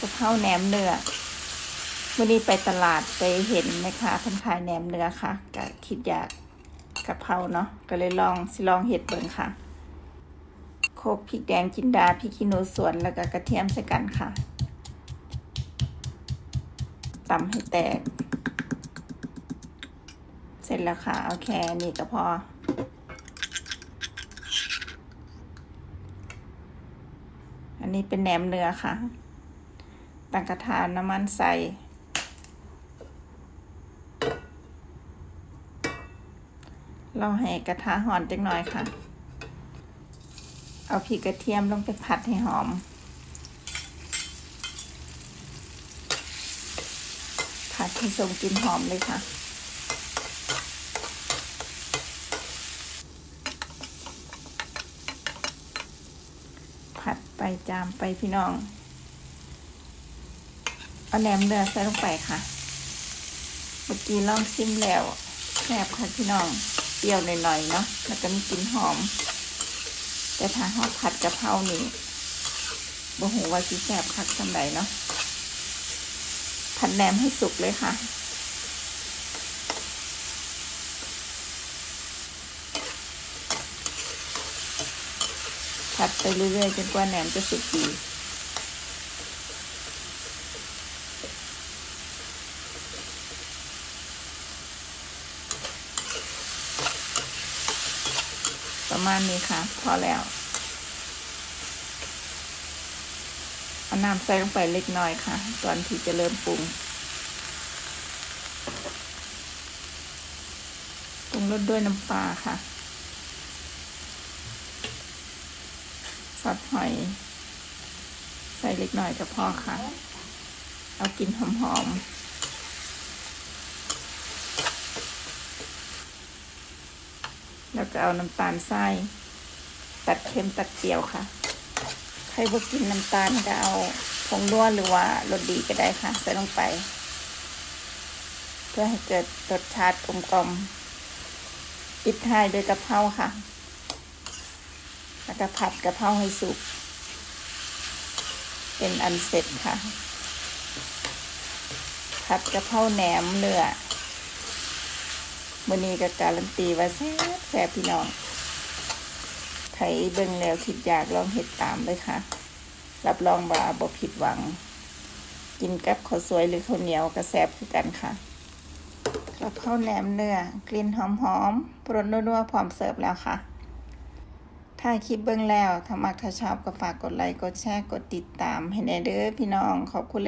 กะเพราแหนมเนื้อวันนี้ไปตลาดไปเห็นไหมคะเพิ่นขายแหนมเนื้อค่ะก็คิดอยากกะเพราเนาะก็เลยลองสิลองเห็ดเบิ่งค่ะ โคกพริกแดงจินดาพริกขี้หนูสวนแล้วก็กระเทียมใส่กันค่ะตำให้แตก เสร็จแล้วค่ะ เอาแค่นี้ก็พอ อันนี้เป็นแหนมเนื้อค่ะ ตั้งกระทานน้ำมันใส่เราให้กระทะหอนจังหน่อยค่ะ เอาพริกกระเทียมลงไปผัดให้หอม ผัดให้ส่งกลิ่นหอมเลยค่ะ ผัดไปจามไปพี่น้อง เอาแหนมเนื้อใส่ลงไปค่ะ เมื่อกี้ลองชิมแล้วแซ่บค่ะพี่น้อง เปรี้ยวหน่อยๆเนาะ แล้วก็มีกลิ่นหอม แต่ถ้าหอผัดกะเพรานี่บ่หูว่าสิแซ่บคักสำใดเนาะ ผัดแหนมให้สุกเลยค่ะผัดไปเรื่อยๆจนกว่าแหนมจะสุกดี ประมาณนี้ค่ะ พอแล้วเอาน้ำใส่ลงไปเล็กน้อยค่ะ ตอนที่จะเริ่มปรุงปรุงรสด้วยน้ำปลาค่ะซอสหอย ใส่เล็กน้อยก็พอค่ะ เอากินหอมๆ แล้วก็เอาน้ำตาลทรายตัดเค็มตัดเปรี้ยวค่ะ ใครบ่กินน้ำตาลก็เอาผงนัวหรือว่ารสดีก็ได้ค่ะ ใส่ลงไป เพื่อให้เกิดรสชาติกลมกลมปิดท้ายด้วยกะเพราค่ะ แล้วก็ผัดกะเพราให้สุก เป็นอันเสร็จค่ะ ผัดกะเพราแหนมเนื้อ วันนี้ก็การันตีว่าแซ่บแซ่บพี่น้องใครเบิ่งแล้วคิดอยากลองเห็ดตามเลยค่ะ รับรองว่าบ่ผิดหวัง กินกับข้าวสวยหรือข้าวเหนียวก็แซ่บคือกันค่ะกะเพราวแหนมเนื้อกลิ่นหอมๆปรนนัวๆพร้อมเสิร์ฟแล้วค่ะ ถ้าคลิปเบิ่งแล้วถ้ามักถ้าชอบก็ฝากกดไลค์กดแชร์กดติดตามให้แน่เด้อพี่น้องขอบคุณ